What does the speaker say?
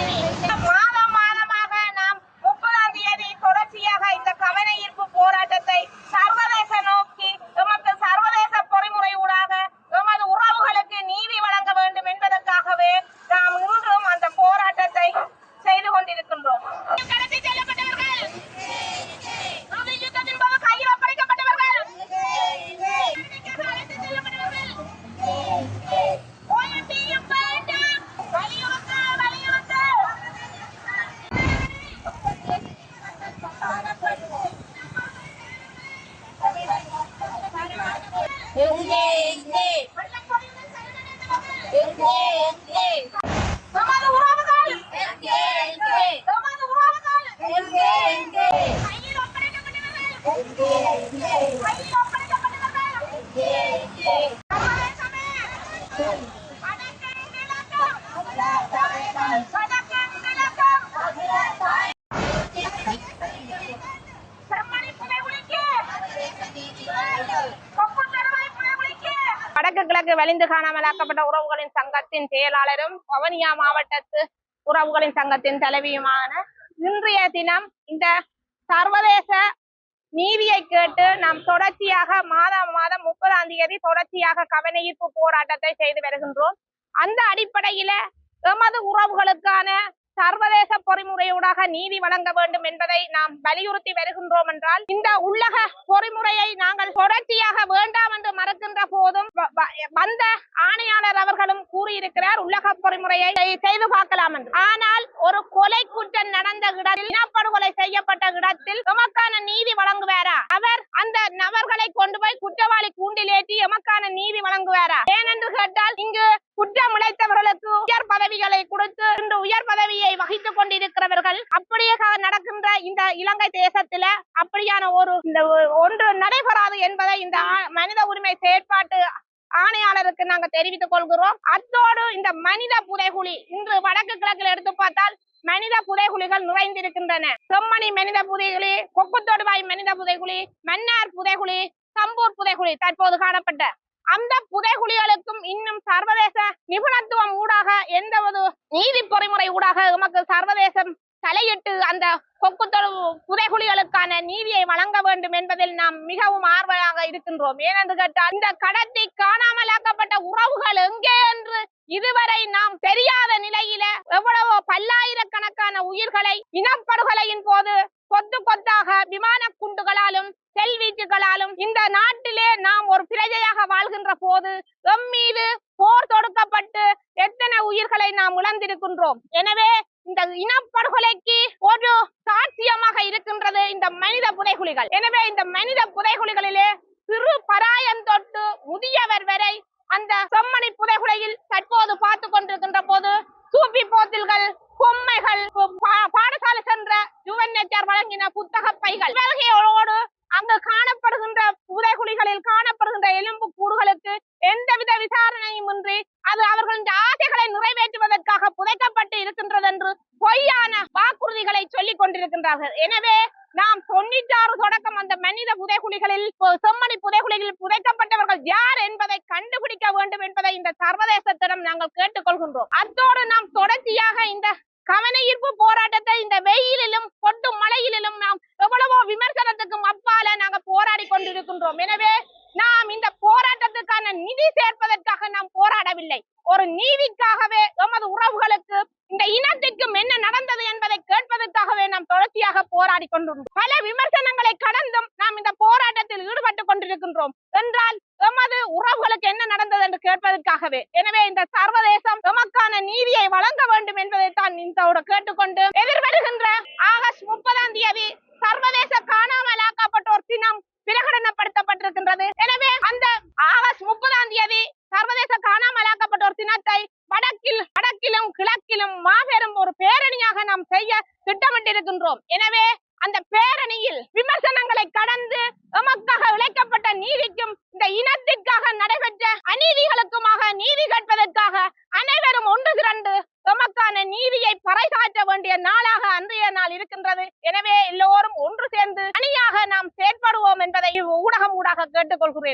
Yeah. எங்கே எங்கே எங்கே எங்கே நமது உறவுகள் எங்கே எங்கே நமது உறவுகள் எங்கே எங்கே கையில் ஒப்படைக்கப்பட்டவர்கள் எங்கே எங்கே கையில் ஒப்படைக்கப்பட்டவர்கள் எங்கே எங்கே சர்வதேசமே வடக்கே கிழக்கும் வடக்கே கிழக்கும் செம்மணி புதைகுழிக்கு கொக்கு தருவாய் புதைகுழிக்கு வடக்கு கிழக்கு காணாமலாக்கப்பட்ட உறவுகளின் சங்கத்தின் செயலாளரும் வவனியா மாவட்டத்து உறவுகளின் சங்கத்தின் தலைவியுமான இன்றைய தினம் இந்த சர்வதேச நீதியை கேட்டு நாம் தொடர்ச்சியாக மாதம் மாதம் முப்பதாம் தேதி தொடர்ச்சியாக கவனஈர்ப்பு போராட்டத்தை செய்து வருகின்றோம். அந்த அடிப்படையில எமது உறவுகளுக்கான சர்வதேச பொறிமுறையூடாக நீதி வழங்க வேண்டும் என்பதை நாம் வலியுறுத்தி வருகின்றோம் என்றால் இந்த உள்ளக பொறிமுறையை நாங்கள் தொடர்ச்சியாக வேண்டாம் என்று மறுக்கின்ற உள்ளக பொறிமுறையை செய்து பார்க்கலாம் என்று. ஆனால் ஒரு கொலை குற்றம் நடந்த இடத்தில் இனப்படுகொலை செய்யப்பட்ட இடத்தில் எமக்கான நீதி வழங்குவாரா? அவர் அந்த நபர்களை கொண்டு போய் குற்றவாளி கூண்டில் ஏற்றி எமக்கான நீதி வழங்குவாரா? ஏனென்று கேட்டால் இங்கு குற்றம் இழைத்தவர்களுக்கு உயர் பதவிகளை கொடுத்து இன்று உயர் பதவியை வகித்துக் கொண்டிருக்கிறவர்கள் அப்படியே நடக்கின்ற இந்த இலங்கை தேசத்துல அப்படியான ஒரு இந்த ஒன்று நடைபெறாது என்பதை இந்த மனித உரிமை செயற்பாட்டு ஆணையாளருக்கு நாங்க தெரிவித்துக் கொள்கிறோம். அத்தோடு இந்த மனித புதைகுழி இன்று வடக்கு கிழக்கில் எடுத்து பார்த்தால் மனித புதைகுழிகள் நுழைந்திருக்கின்றன செம்மணி மனித புதைகுழி கொக்குத்தொடுவாய் மனித புதைகுழி மன்னார் புதைகுழி சம்பூர் புதைகுழி தற்போது காணப்பட்ட. அந்த புதைகுழிகளுக்கும் இன்னும் சர்வதேச நிபுணத்துவம் ஊடாக எந்த ஒரு நீதி பொறிமுறை ஊடாக எமக்கு சர்வதேசம் தலையிட்டு அந்த கொக்கு புதைகுழிகளுக்கான நீதியை வழங்க வேண்டும் என்பதில் நாம் மிகவும் ஆர்வமாக இருக்கின்றோம். ஏனென்று கேட்டால் இந்த கடத்தி காணாமலாக்கப்பட்ட உறவுகள் எங்கே என்று இதுவரை நாம் தெரியாத நிலையில எவ்வளவோ பல்லாயிரக்கணக்கான உயிர்களை இனப்படுகொலையின் போது கொத்து கொத்தாக விமான குண்டுகளாலும் செல்வீச்சுகளாலும் இந்த நாட்டிலே நாம் ஒரு பிரஜையாக வாழ்கின்ற போது எம் மீது போர் தொடுக்கப்பட்டு எத்தனை உயிர்களை நாம் இழந்திருக்கின்றோம். எனவே இந்த இனப்படுகொலைக்கு ஒரு சாட்சியமாக இருக்கின்றது இந்த மனித புதைகுழிகள். எனவே இந்த மனித புதைகுழிகளிலே சிறு பராயம் தொட்டு முதியவர் வரை அந்த செம்மணி புதைகுலையில் தற்போது பார்த்து கொண்டிருக்கின்ற சொல்லிக் எனவே நாம் தொண்ணூற்றாறு தொடக்கம் அந்த மனித புதைகுழிகளில் செம்மணி புதைகுழிகளில் புதைக்கப்பட்டவர்கள் யார் என்பதை கண்டுபிடிக்க வேண்டும் என்பதை இந்த சர்வதேசத்திடம் நாங்கள் கேட்டுக்கொள்கின்றோம். அத்தோடு நாம் தொடர்ச்சியாக இந்த கவனஈர்ப்பு போராட்டத்தை இந்த வெயிலிலும் கொட்டும் மழையிலும் நாம் எவ்வளவோ விமர்சனத்துக்கும் அப்பால நாங்க போராடி கொண்டிருக்கின்றோம். எனவே நாம் இந்த போராட்டத்துக்கான நிதி சேர்ப்பதற்காக நாம் போராடவில்லை. ஒரு நீதிக்காகவே எமது உறவுகளுக்கு இந்த இனத்திற்கும் என்ன நடந்தது என்பதை கேட்பதற்காகவே நாம் தொடர்ச்சியாக போராடி கொண்டிருந்தோம் பல விமர்சனங்களை கடந்தும் நாம் இந்த போராட்டத்தில் ஈடுபட்டு கொண்டிருக்கின்றோம். என்றால் எமது உறவுகளுக்கு என்ன நடந்தது என்று கேட்பதற்காகவே. எனவே இந்த சர்வதேசம் எமக்கான நீதியை வழங்க வேண்டும் என்பதை தான் இந்த கேட்டுக்கொண்டு எதிர்வருகின்ற ஆகஸ்ட் முப்பதாம் தேதி வேண்டிய நாளாக அன்றைய நாள் இருக்கின்றது. எனவே எல்லோரும் ஒன்று சேர்ந்து அணியாக நாம் செயற்படுவோம் என்பதை ஊடகம் ஊடாக கேட்டுக்கொள்கிறேன்.